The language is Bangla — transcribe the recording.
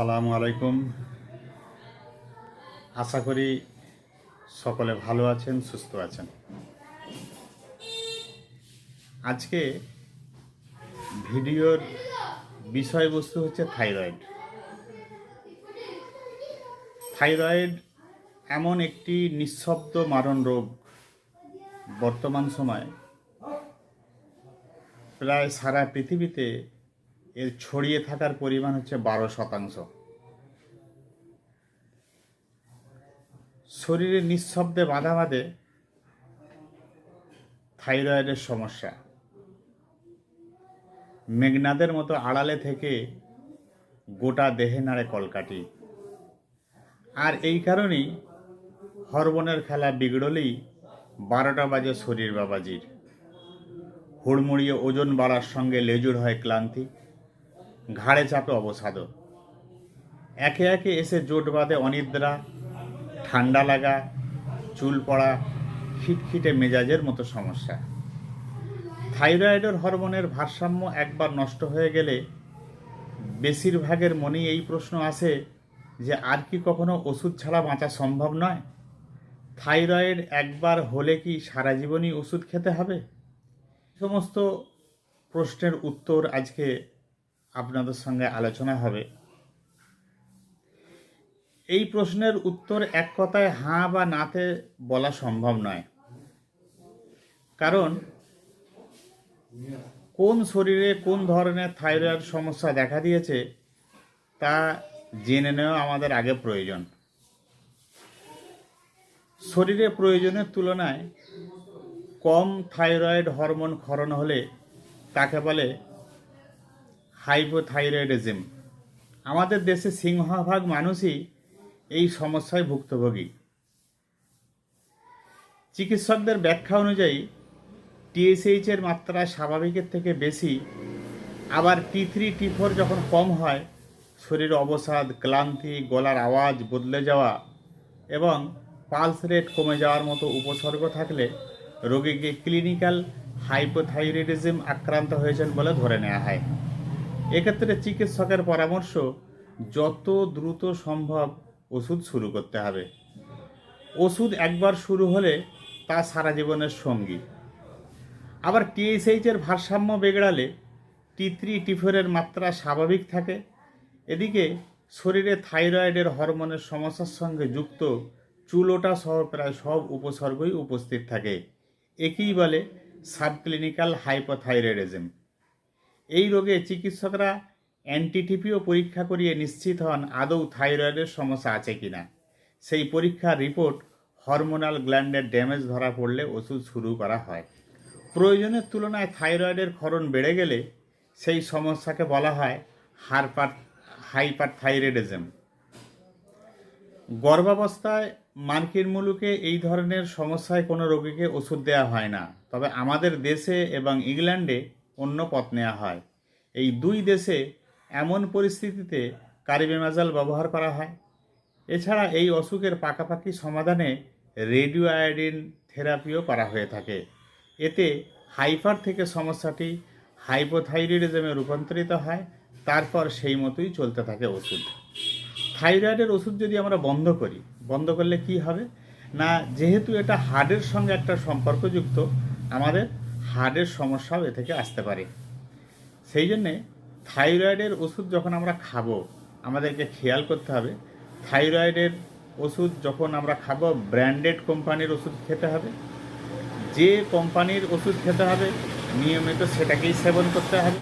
আসসালামু আলাইকুম। আশা করি সকলে ভালো আছেন, সুস্থ আছেন। আজকে ভিডিওর বিষয়বস্তু হচ্ছে থাইরয়েড। থাইরয়েড এমন একটি নিঃশব্দ মারণ রোগ বর্তমান সময়ে প্রায় সারা পৃথিবীতে এর ছড়িয়ে থাকার পরিমাণ হচ্ছে বারো শতাংশ। শরীরে নিঃশব্দে বাঁধা বাঁধে থাইরয়েডের সমস্যা। মেঘনাদের মতো আড়ালে থেকে গোটা দেহে নাড়ে কলকাটি আর এই কারণেই হরমোনের খেলা বিগড়লেই বারোটা বাজে শরীর বাবাজির। হুড়মুড়িয়ে ওজন বাড়ার সঙ্গে লেজুর হয় ক্লান্তি। ঘাড়ে চাপে অবসাদ। একে একে এসে জোট বাঁধে অনিদ্রা, ঠান্ডা লাগা, চুল পড়া, খিটখিটে মেজাজের মতো সমস্যা। থাইরয়েডের হরমোনের ভারসাম্য একবার নষ্ট হয়ে গেলে বেশিরভাগের মনেই এই প্রশ্ন আসে যে, আর কি কখনো ওষুধ ছাড়া বাঁচা সম্ভব নয়? থাইরয়েড একবার হলে কি সারা জীবনই ওষুধ খেতে হবে? সমস্ত প্রশ্নের উত্তর আজকে আপনাদের সঙ্গে আলোচনা হবে। এই প্রশ্নের উত্তর এক কথায় হাঁ বা নাতে বলা সম্ভব নয়। কারণ, কোন শরীরে কোন ধরনের থাইরয়েড সমস্যা দেখা দিয়েছে, তা জেনে নেওয়া আমাদের আগে প্রয়োজন। শরীরে প্রয়োজনের তুলনায় কম থাইরয়েড হরমোন ক্ষরণ হলে তাকে বলে হাইপোথাইরয়েডিজম। আমাদের দেশে সিংহভাগ মানুষই এই সমস্যায় ভুক্তভোগী। চিকিৎসকদের ব্যাখ্যা অনুযায়ী টিএসএইচ এর মাত্রা স্বাভাবিকের থেকে বেশি, আবার টি থ্রি, টি ফোর যখন কম হয়, শরীর অবসাদ, ক্লান্তি, গলার আওয়াজ বদলে যাওয়া এবং পালস রেট কমে যাওয়ার মতো উপসর্গ থাকলে রোগীকে ক্লিনিক্যাল হাইপোথাইরয়েডিজম আক্রান্ত হয়েছেন বলে ধরে নেওয়া হয়। এক্ষেত্রে চিকিৎসকের পরামর্শ, যত দ্রুত সম্ভব ওষুধ শুরু করতে হবে। ওষুধ একবার শুরু হলে তা সারা জীবনের সঙ্গী। আবার টিএসএইচের ভারসাম্য বেগড়ালে টি থ্রি, টি মাত্রা স্বাভাবিক থাকে। এদিকে শরীরে থাইরয়েডের হরমোনের সমস্যার সঙ্গে যুক্ত চুলোটা সহ প্রায় সব উপসর্গই উপস্থিত থাকে। একেই বলে সাবক্লিনিক্যাল হাইপোথাইরয়েডিজম। এই রোগে চিকিৎসকরা অ্যান্টিটিপিও পরীক্ষা করিয়ে নিশ্চিত হন আদৌ থাইরয়েডের সমস্যা আছে কিনা সেই পরীক্ষার রিপোর্ট হরমোনাল গ্ল্যান্ডের ড্যামেজ ধরা পড়লে ওষুধ শুরু করা হয়। প্রয়োজনের তুলনায় থাইরয়েডের ক্ষরণ বেড়ে গেলে সেই সমস্যাকে বলা হয় হারপার হাইপার থাইরয়েডিজম গর্ভাবস্থায় মার্কিন মুলুকে এই ধরনের সমস্যায় কোনো রোগীকে ওষুধ দেওয়া হয় না। তবে আমাদের দেশে এবং ইংল্যান্ডে অন্য পথ নেওয়া হয়। এই দুই দেশে এমন পরিস্থিতিতে কারিবেমাজাল ব্যবহার করা হয়। এছাড়া এই অসুখের পাকাপাকি সমাধানে রেডিও আয়োডিন থেরাপিও করা হয়ে থাকে। এতে হাইপার থেকে সমস্যাটি হাইপোথাইরয়েডিজমে রূপান্তরিত হয়, তারপর সেই মতোই চলতে থাকে ওষুধ। থাইরয়েডের ওষুধ যদি আমরা বন্ধ করি, বন্ধ করলে কি হবে? না, যেহেতু এটা হার্টের সঙ্গে একটা সম্পর্কযুক্ত, আমাদের হার্টের সমস্যাও এ থেকে আসতে পারে। সেই জন্যে থাইরয়েডের ওষুধ যখন আমরা খাব, আমাদেরকে খেয়াল করতে হবে, থাইরয়েডের ওষুধ যখন আমরা খাব, ব্র্যান্ডেড কোম্পানির ওষুধ খেতে হবে। যে কোম্পানির ওষুধ খেতে হবে, নিয়মিত সেটাকেই সেবন করতে হবে।